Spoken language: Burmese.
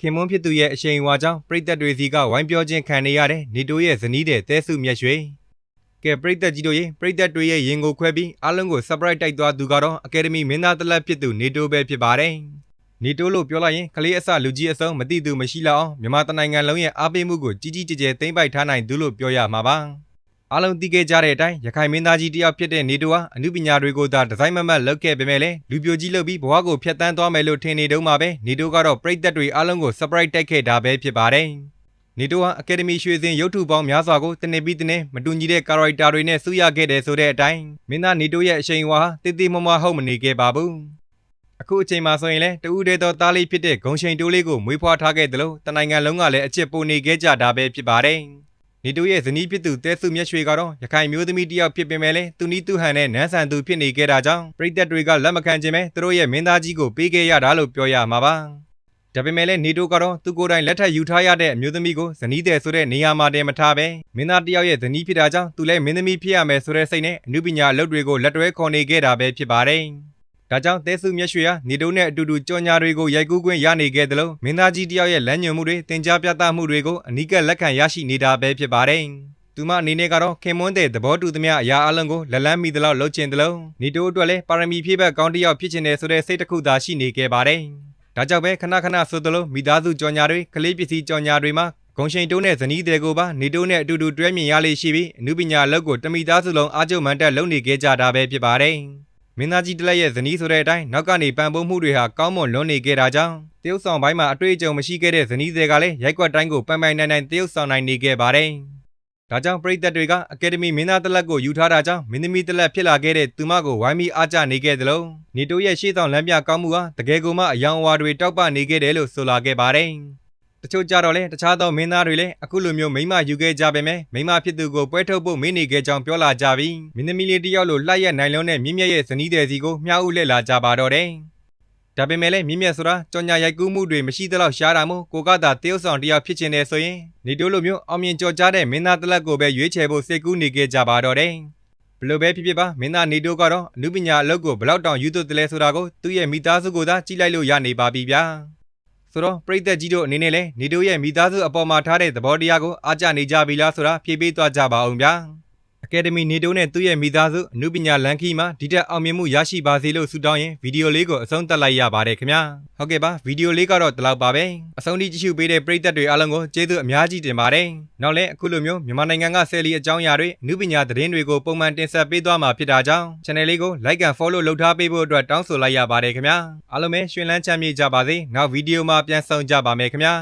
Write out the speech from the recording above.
ခင်မွန်းဖြစ်သူရဲ့အရှိန်အဝါကြောင့်ပြည်သက်တွေစီကဝိုင်းပြောခြင်းခံနေရတဲ့နေတိုးရဲ့ဇနီးတဲ့တဲစုမြတ်ရွှေကဲပြည်သက်ကြီးတို့ရေပြည်သက်တွေရဲ့ရင်ကိုခွဲပြီးအားလုံးကို surprise တိုက်သွားသူကတော့အကယ်ဒမီမင်းသားတလက်ဖြစ်သူနေတိုးပဲဖြစ်ပါတယ်နေတိုးလို့ပြောလိုက်ရင်ကလေးအစလူကြီးအစုံမသိသူမရှိလောက်အောင်မြန်မာတနိုင်ငံလုံးရဲ့အားပေးမှုကိုကြီးကြီးကျယ်ကျယ်သိမ့်ပိုက်ထားနိုင်သူလို့ပြောရမှာပါ အားလုံးသိခဲ့ကြတဲ့အတိုင်းရခိုင်မင်းသားကြီးတယောက်ဖြစ်တဲ့နေတိုးဟာအမှုပညာတွေကိုသာဒီဇိုင်းမမတ်လုပ်ခဲ့ပေမဲ့လည်းလူပြိုကြီးလုပ်ပြီးဘဝကိုဖျက်ဆီးသွားမယ်လို့ထင်နေတုန်းမှာပဲနေတိုးကတော့ပြည်သက်တွေအားလုံးကို surprise တိုက်ခဲ့တာပဲဖြစ်ပါတယ်နေတိုးဟာအကယ်ဒမီရွှေစင်ရုပ်ထုပေါင်းများစွာကိုတနေ့ပြီးတနေ့မတူညီတဲ့ character တွေနဲ့စုရခဲ့တယ်ဆိုတဲ့အတိုင်းမင်းသားနေတိုးရဲ့အရှိန်အဝါဟာတိတိမွမွဟုတ်မနေခဲ့ပါဘူးအခုအချိန်မှာဆိုရင်လည်းတူဦးတဲ့သောသားလေးဖြစ်တဲ့ဂုံရှိန်တိုးလေးကိုမွေးဖွားထားခဲ့တယ်လို့တနိုင်ငံလုံးကလည်းအချစ်ပိုနေခဲ့ကြတာပဲဖြစ်ပါတယ် နေတိုးရဲ့ဇနီးဖြစ်သူတဲစုမြတ်ရွှေကတော့ရခိုင်မျိုးသမီးတစ်ယောက်ဖြစ်ပေမဲ့လည်းသူနီးသူဟန်နဲ့နန်းဆန်သူဖြစ်နေခဲ့တာကြောင့်ပြည်သက်တွေကလက်မခံခြင်းပဲသူတို့ရဲ့မင်းသားကြီးကိုပေးခဲ့ရတာလို့ပြောရမှာပါဒါပေမဲ့လည်းနေတိုးကတော့သူကိုယ်တိုင်လက်ထပ်ယူထားရတဲ့အမျိုးသမီးကိုဇနီးတဲ့ဆိုတဲ့နေရာမှာတည်းမထားပဲမင်းသားတစ်ယောက်ရဲ့ဇနီးဖြစ်တာကြောင့်သူလည်းမင်းသမီးဖြစ်ရမယ်ဆိုတဲ့စိတ်နဲ့အမှုပညာအလုပ်တွေကိုလက်တွဲခေါ်နေခဲ့တာပဲဖြစ်ပါတယ် ဒါကြောင့်တဲစုမြတ်ရွှေဟာနေတိုးနဲ့အတူတူကြော်ညာတွေကိုရိုက်ကူးခွင့်ရနေခဲ့တယ်လို့မင်းသားကြီးတယောက်ရဲ့လမ်းညွှန်မှုတွေတင် जा ပြသမှုတွေကိုအနီးကပ်လက်ခံရရှိနေတာပဲဖြစ်ပါတယ်။သူမအနေနဲ့ကတော့ခင်မွန်းတဲ့သဘောတူသမျှအရာအလုံးကိုလက်လန်းမိသလောက်လှုပ်ချင်တယ်လို့နေတိုးအတွက်လည်းပါရမီဖြည့်ဘက်ကောင်းတစ်ယောက်ဖြစ်ချင်တယ်ဆိုတဲ့စိတ်တစ်ခုသာရှိနေခဲ့ပါတယ်။ဒါကြောင့်ပဲခဏခဏဆိုသလိုမိသားစုကြော်ညာတွေကလေးပစ္စည်းကြော်ညာတွေမှာဂုံရှိန်တိုးနဲ့ဇနီးတွေကိုပါနေတိုးနဲ့အတူတူတွဲမြင်ရလေးရှိပြီးအမှုပညာလက်ကိုတမိသားစုလုံးအားကျုံမှန်တက်လုပ်နေခဲ့ကြတာပဲဖြစ်ပါတယ်။ မင်းသားကြီးတလက်ရဲ့ဇနီးဆိုတဲ့အတိုင်းနောက်ကနေပံပိုးမှုတွေဟာကောင်းမွန်လွန်းနေခဲ့တာကြောင့်တရုတ်ဆောင်ပိုင်းမှာအတွေ့အကြုံမရှိခဲ့တဲ့ဇနီးတွေကလည်းရိုက်ကွက်တိုင်းကိုပန်ပိုင်နိုင်နိုင်တရုတ်ဆောင်နိုင်နေခဲ့ပါတယ်။ဒါကြောင့်ပြည်သက်တွေကအကယ်ဒမီမင်းသားတလက်ကိုယူထားတာကြောင့်မင်းသမီးတလက်ဖြစ်လာခဲ့တဲ့သူမကိုဝိုင်းပြီးအားကျနေခဲ့သလိုနေတိုးရဲ့ရှေ့ဆောင်လမ်းပြကောင်းမှုဟာတကယ်ကိုမှအယောင်အဝါတွေတောက်ပနေခဲ့တယ်လို့ဆိုလာခဲ့ပါတယ်။ တချို့ကြတော့လေတခြားသောမင်းသားတွေလည်းအခုလိုမျိုးမိမယူခဲ့ကြပေမဲ့မိမဖြစ်သူကိုပွဲထုတ်ဖို့မင်းနေခဲ့ကြောင်းပြောလာကြပြီးမင်းသမီးလေးတယောက်လိုလှရက်နိုင်လုံးနဲ့မြင့်မြတ်ရဲ့ဇနီးတဲ့စီကိုမျှောက်ဥလှည့်လာကြပါတော့တယ်ဒါပေမဲ့လည်းမြင့်မြတ်ဆိုတာကြော်ညာရိုက်ကူးမှုတွေမရှိသလောက်ရှားတာမို့ကိုကသာတရုတ်ဆောင်တယောက်ဖြစ်ချင်တယ်ဆိုရင်နေတိုးလိုမျိုးအောင်မြင်ကြော်ကြားတဲ့မင်းသားတလက်ကိုပဲရွေးချယ်ဖို့စိတ်ကူးနေခဲ့ကြပါတော့တယ်ဘလို့ပဲဖြစ်ဖြစ်ပါမင်းသားနေတိုးကတော့အမှုပညာအလုပ်ကိုဘလောက်တောင်ယူသွတ်တယ်လဲဆိုတာကိုသူ့ရဲ့မိသားစုကိုသာကြည့်လိုက်လို့ရနေပါပြီဗျာ ဆိုတော့ပြည်သက်ကြီးတို့အနေနဲ့လည်းနေတိုးရဲ့မိသားစုအပေါ်မှာထားတဲ့သဘောတရားကိုအားကျနေကြပြီလားဆိုတာဖြေပေးသွားကြပါအောင်ဗျာ အကယ်ဒမီနေတိုးနဲ့သူ့ရဲ့မိသားစုအမှုပညာလန်ခီမှာဒီတက်အောင်မြင်မှုရရှိပါစေလို့ဆုတောင်းရင်ဗီဒီယိုလေးကိုအဆုံးသတ်လိုက်ရပါတယ်ခင်ဗျာဟုတ်ကဲ့ပါဗီဒီယိုလေးကတော့ဒီလောက်ပါပဲအဆုံးထိကြည့်ရှုပေးတဲ့ပရိသတ်တွေအားလုံးကိုကျေးဇူးအများကြီးတင်ပါတယ်နောက်လည်းအခုလိုမျိုးမြန်မာနိုင်ငံကဆယ်လီအကြောင်းအရာတွေအမှုပညာသတင်းတွေကိုပုံမှန်တင်ဆက်ပေးသွားမှာဖြစ်တာကြောင့် channel လေးကို like and follow လုပ်ထားပေးဖို့အတွက်တောင်းဆိုလိုက်ရပါတယ်ခင်ဗျာအားလုံးပဲရှင်လန်းချမ်းမြေ့ကြပါစေနောက်ဗီဒီယိုမှာပြန်ဆောင်ကြပါမယ်ခင်ဗျာ